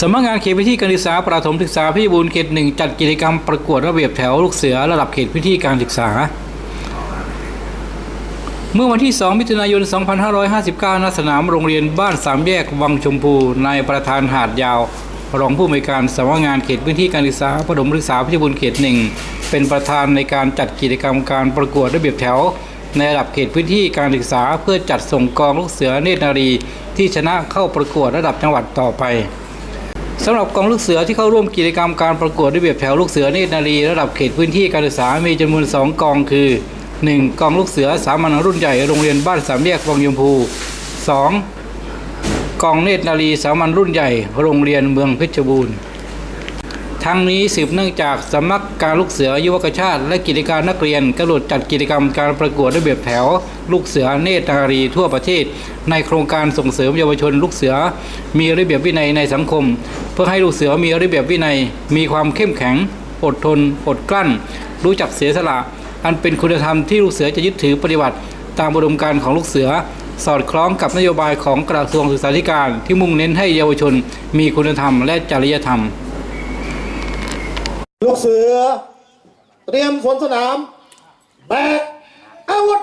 สำนักงานเขตพื้นที่การศึกษาประถมศึกษาพิบูลเขตหนึ่งจัดกิจกรรมประกวดระเบียบแถวลูกเสือระดับเขตพื้นที่การศึกษา เมื่อวันที่ 2 มิถุนายน 2559 ณ สนามโรงเรียนบ้านสามแยกวังชมพูนายประธานหาดยาว รองผู้อำนวยการสำนักงานเขตพื้นที่การศึกษาประถมศึกษาพิบูลเขตหนึ่งเป็นประธานในการจัดกิจกรรมการประกวดระเบียบแถว ในระดับเขตพื้นที่การศึกษาเพื่อจัดส่งกองลูกเสือเนตรนารี ที่ชนะเข้าประกวดระดับจังหวัดต่อไป สำหรับกองลูกเสือที่เข้าร่วมกิจกรรมการประกวดระเบียบแถวลูกเสือเนตรนารีระดับเขตพื้นที่การศึกษามีจำนวน 2 กองคือ 1. กองลูกเสือสามัญรุ่นใหญ่โรงเรียนบ้านสามแยกวังยมพู 2. กองเนตรนารีสามัญรุ่นใหญ่โรงเรียนเมืองเพชรบูรณ์ ทั้งนี้สืบเนื่องจากสำนักการลูกเสือยุวกชาติ และกิจการนักเรียนกำหนดจัดกิจกรรมการประกวดระเบียบแถว ลูกเสือเนตรนารีทั่วประเทศ ในโครงการส่งเสริมเยาวชนลูกเสือ มีระเบียบวินัยในสังคม เพื่อให้ลูกเสือมีระเบียบวินัย มีความเข้มแข็ง อดทน อดกลั้น รู้จักเสียสละ อันเป็นคุณธรรมที่ลูกเสือจะยึดถือปฏิบัติ ตามอุดมการณ์ของลูกเสือ สอดคล้องกับนโยบายของกระทรวงศึกษาธิการที่มุ่งเน้นให้เยาวชน มีคุณธรรมและจริยธรรม ลูกเสือ เตรียมสวนสนาม แบกอาวุธ